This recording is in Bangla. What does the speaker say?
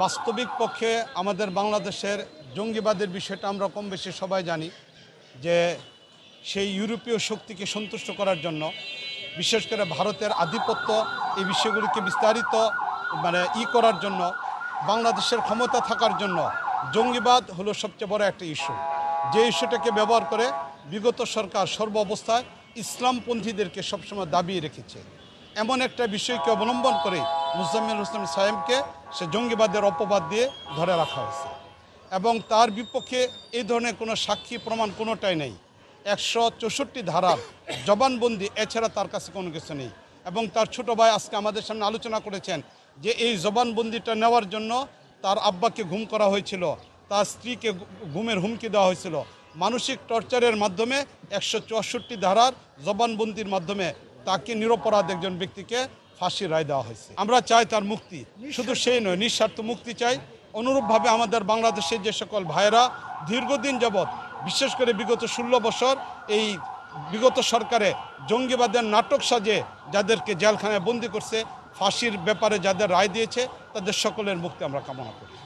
বাস্তবিক পক্ষে আমাদের বাংলাদেশের জঙ্গিবাদের বিষয়টা আমরা কম বেশি সবাই জানি, যে সেই ইউরোপীয় শক্তিকে সন্তুষ্ট করার জন্য, বিশেষ করে ভারতের আধিপত্য এই বিষয়গুলিকে বিস্তারিত মানে ই করার জন্য, বাংলাদেশের ক্ষমতা থাকার জন্য জঙ্গিবাদ হলো সবচেয়ে বড় একটা ইস্যু। যে ইস্যুটাকে ব্যবহার করে বিগত সরকার সর্ব অবস্থায় ইসলামপন্থীদেরকে সবসময় দাবিয়ে রেখেছে। এমন একটা বিষয়কে অবলম্বন করে মুজাম্মিল হোসেন সাহেবকে সে জঙ্গিবাদের অপবাদ দিয়ে ধরে রাখা হয়েছে। এবং তার বিপক্ষে এই ধরনের কোনো সাক্ষী প্রমাণ কোনোটাই নেই। একশো চৌষট্টি ধারার জবানবন্দি, এছাড়া তার কাছে কোনো কিছু নেই। এবং তার ছোট ভাই আজকে আমাদের সামনে আলোচনা করেছেন যে এই জবানবন্দিটা নেওয়ার জন্য তার আব্বাকে ঘুম করা হয়েছিল, তার স্ত্রীকে ঘুমের হুমকি দেওয়া হয়েছিল। মানসিক টর্চারের মাধ্যমে একশো চৌষট্টি ধারার জবানবন্দির মাধ্যমে তাকে নিরপরাধ একজন ব্যক্তিকে ফাঁসির রায় দেওয়া হয়েছে। আমরা চাই তার মুক্তি। শুধু সেই নয় নিঃস্বার্থ মুক্তি চাই। অনুরূপভাবে আমাদের বাংলাদেশের যে সকল ভাইরা দীর্ঘদিন যাবৎ বিশেষ করে বিগত ষোলো বছর এই বিগত সরকারে জঙ্গিবাদের নাটক সাজে যাদেরকে জেলখানায় বন্দি করছে ফাঁসির ব্যাপারে যাদের রায় দিয়েছে তাদের সকলের মুক্তি আমরা কামনা করি।